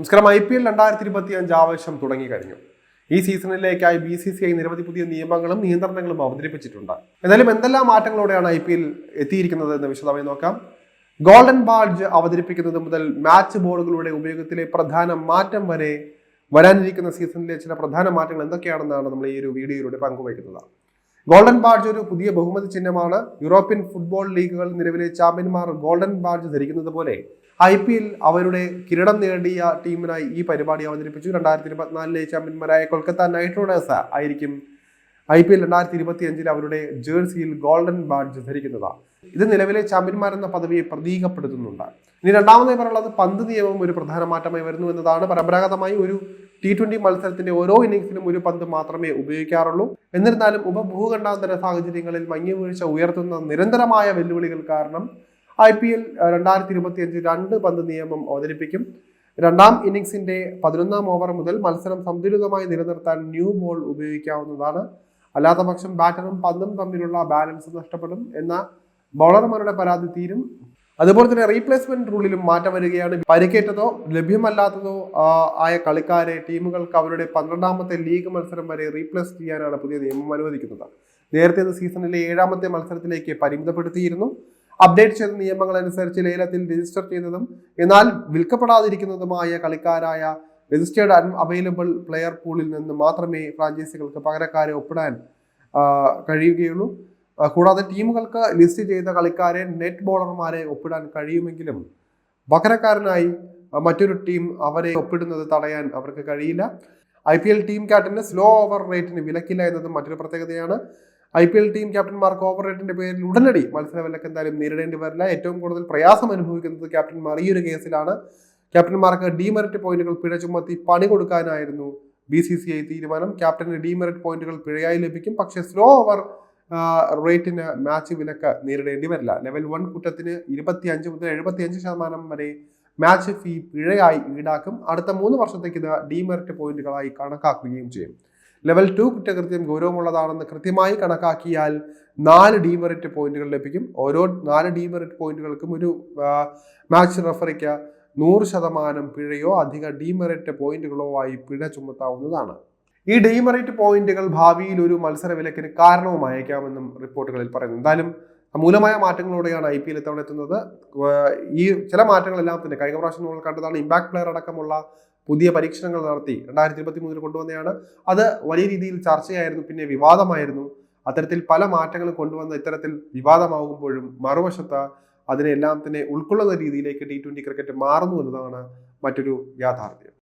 നമസ്കാരം. I P L രണ്ടായിരത്തി ഇരുപത്തി അഞ്ച് ആവേശം തുടങ്ങി കഴിഞ്ഞു. ഈ സീസണിലേക്കായി ബി സി സി ഐ നിരവധി പുതിയ നിയമങ്ങളും നിയന്ത്രണങ്ങളും അവതരിപ്പിച്ചിട്ടുണ്ട്. എന്നാലും എന്തെല്ലാം മാറ്റങ്ങളോടെയാണ് ഐ പി എൽ എത്തിയിരിക്കുന്നത് എന്ന് വിശദമായി നോക്കാം. ഗോൾഡൻ ബാഡ്ജ് അവതരിപ്പിക്കുന്നത് മുതൽ മാച്ച് ബോളുകളുടെ ഉപയോഗത്തിലെ പ്രധാന മാറ്റം വരെ വരാനിരിക്കുന്ന സീസണിലെ ചില പ്രധാന മാറ്റങ്ങൾ എന്തൊക്കെയാണെന്നാണ് നമ്മൾ ഈ ഒരു വീഡിയോയിലൂടെ പങ്കുവയ്ക്കുന്നത്. ഗോൾഡൻ ബാഡ്ജ് ഒരു പുതിയ ബഹുമതി ചിഹ്നമാണ്. യൂറോപ്യൻ ഫുട്ബോൾ ലീഗുകൾ നിലവിലെ ചാമ്പ്യന്മാർ ഗോൾഡൻ ബാഡ്ജ് ധരിക്കുന്നത് പോലെ ഐ പി എൽ അവരുടെ കിരീടം നേടിയ ടീമിനായി ഈ പരിപാടി അവതരിപ്പിച്ചു. രണ്ടായിരത്തി ഇരുപത്തിനാലിലെ ചാമ്പ്യന്മാരായ കൊൽക്കത്ത നൈറ്റ് റൈഡേഴ്സ് ആയിരിക്കും ഐ പി എൽ രണ്ടായിരത്തി ഇരുപത്തി അഞ്ചിൽ അവരുടെ ജേഴ്സിയിൽ ഗോൾഡൻ ബാഡ്ജ് ധരിക്കുന്നത്. ഇത് നിലവിലെ ചാമ്പ്യന്മാരെന്ന പദവിയെ പ്രതീകപ്പെടുത്തുന്നുണ്ട്. ഇനി രണ്ടാമതായി പറയാനുള്ളത് പന്ത് നിയമം ഒരു പ്രധാന മാറ്റമായി വരുന്നു എന്നതാണ്. പരമ്പരാഗതമായി ഒരു ടി ട്വന്റി മത്സരത്തിന്റെ ഓരോ ഇന്നിംഗ്സിലും ഒരു പന്ത് മാത്രമേ ഉപയോഗിക്കാറുള്ളൂ. എന്നിരുന്നാലും ഉപഭൂഖണ്ഡാന്തര സാഹചര്യങ്ങളിൽ മഞ്ഞുവീഴ്ച ഉയർത്തുന്ന നിരന്തരമായ വെല്ലുവിളികൾ കാരണം ഐ പി എൽ രണ്ടായിരത്തി ഇരുപത്തി അഞ്ച് രണ്ട് പന്ത് നിയമം അവതരിപ്പിക്കും. രണ്ടാം ഇന്നിംഗ്സിന്റെ പതിനൊന്നാം ഓവർ മുതൽ മത്സരം സന്തുലിതമായി നിലനിർത്താൻ ന്യൂ ബോൾ ഉപയോഗിക്കാവുന്നതാണ്. അല്ലാത്ത പക്ഷം ബാറ്ററും പന്തും തമ്മിലുള്ള ബാലൻസ് നഷ്ടപ്പെടും എന്ന ബൗളർമാരുടെ പരാതി തീരും. അതുപോലെ തന്നെ റീപ്ലേസ്മെന്റ് റൂളിലും മാറ്റം വരികയാണ്. പരിക്കേറ്റതോ ലഭ്യമല്ലാത്തതോ ആയ കളിക്കാരെ ടീമുകൾക്ക് അവരുടെ പന്ത്രണ്ടാമത്തെ ലീഗ് മത്സരം വരെ റീപ്ലേസ് ചെയ്യാനാണ് പുതിയ നിയമം അനുവദിക്കുന്നത്. നേരത്തെ സീസണിലെ ഏഴാമത്തെ മത്സരത്തിലേക്ക് പരിമിതപ്പെടുത്തിയിരുന്നു. അപ്ഡേറ്റ് ചെയ്ത നിയമങ്ങൾ അനുസരിച്ച് ലേലത്തിൽ രജിസ്റ്റർ ചെയ്യുന്നതും എന്നാൽ വിൽക്കപ്പെടാതിരിക്കുന്നതുമായ കളിക്കാരായ രജിസ്റ്റേർഡ് അവൈലബിൾ പ്ലെയർ പൂളിൽ നിന്ന് മാത്രമേ ഫ്രാഞ്ചൈസികൾക്ക് പകരക്കാരെ ഒപ്പിടാൻ കഴിയുകയുള്ളൂ. കൂടാതെ ടീമുകൾക്ക് ലിസ്റ്റ് ചെയ്ത കളിക്കാരെ നെറ്റ് ബോളർമാരെ ഒപ്പിടാൻ കഴിയുമെങ്കിലും പകരക്കാരനായി മറ്റൊരു ടീം അവരെ ഒപ്പിടുന്നത് തടയാൻ അവർക്ക് കഴിയില്ല. ഐ പി എൽ ടീം ക്യാപ്റ്റന് സ്ലോ ഓവർ റേറ്റിന് വിലക്കില്ല എന്നതും മറ്റൊരു പ്രത്യേകതയാണ്. ഐ പി എൽ ടീം ക്യാപ്റ്റന്മാർക്ക് ഓവർ റേറ്റിന്റെ പേരിൽ ഉടനടി മത്സര വിലക്ക് എന്തായാലും നേരിടേണ്ടി വരില്ല. ഏറ്റവും കൂടുതൽ പ്രയാസം അനുഭവിക്കുന്നത് ക്യാപ്റ്റന്മാർ ഈ ഒരു കേസിലാണ്. ക്യാപ്റ്റന്മാർക്ക് ഡിമെറിറ്റ് പോയിന്റുകൾ പിഴ ചുമത്തി പണി കൊടുക്കാനായിരുന്നു ബി സി സി ഐ തീരുമാനം. ക്യാപ്റ്റന് ഡിമെറിറ്റ് പോയിന്റുകൾ പിഴയായി ലഭിക്കും. പക്ഷേ സ്ലോ ഓവർ റേറ്റിന് മാച്ച് വിലക്ക് നേരിടേണ്ടി വരില്ല. ലെവൽ വൺ കുറ്റത്തിന് ഇരുപത്തി അഞ്ച് മുതൽ എഴുപത്തി അഞ്ച് ശതമാനം വരെ മാച്ച് ഫീ പിഴയായി ഈടാക്കും. അടുത്ത മൂന്ന് വർഷത്തേക്ക് ഇത് ഡിമെറിറ്റ് പോയിന്റുകളായി കണക്കാക്കുകയും ചെയ്യും. ലെവൽ ടു കുറ്റകൃത്യം ഗൗരവമുള്ളതാണെന്ന് കൃത്യമായി കണക്കാക്കിയാൽ നാല് ഡീമെറിറ്റ് പോയിന്റുകൾ ലഭിക്കും. ഓരോ നാല് ഡീമെറിറ്റ് പോയിന്റുകൾക്കും ഒരു മാച്ച് റഫറിക്ക് നൂറ് ശതമാനം പിഴയോ അധിക ഡീമെറിറ്റ് പോയിന്റുകളോ ആയി പിഴ ചുമത്താവുന്നതാണ്. ഈ ഡീമെറിറ്റ് പോയിന്റുകൾ ഭാവിയിൽ ഒരു മത്സര വിലക്കിന് കാരണവുമായേക്കാമെന്നും റിപ്പോർട്ടുകളിൽ പറയുന്നു. എന്തായാലും മൂലമായ മാറ്റങ്ങളോടെയാണ് ഐ പി എൽ ഇത്തവണ എത്തുന്നത്. ഈ ചില മാറ്റങ്ങളെല്ലാം തന്നെ കഴിഞ്ഞ പ്രാവശ്യം നമ്മൾ കണ്ടതാണ്. ഇമ്പാക്ട് പ്ലെയർ അടക്കമുള്ള പുതിയ പരീക്ഷണങ്ങൾ നടത്തി രണ്ടായിരത്തി ഇരുപത്തി മൂന്നിൽ കൊണ്ടുവന്നതാണ് അത് വലിയ രീതിയിൽ ചർച്ചയായിരുന്നു പിന്നെ വിവാദമായിരുന്നു. അത്തരത്തിൽ പല മാറ്റങ്ങളും കൊണ്ടുവന്ന ഇത്തരത്തിൽ വിവാദമാകുമ്പോഴും മറുവശത്ത് അതിനെല്ലാം തന്നെ ഉൾക്കൊള്ളുന്ന രീതിയിലേക്ക് ടി ട്വന്റി ക്രിക്കറ്റ് മാറുന്നു എന്നതാണ് മറ്റൊരു യാഥാർത്ഥ്യം.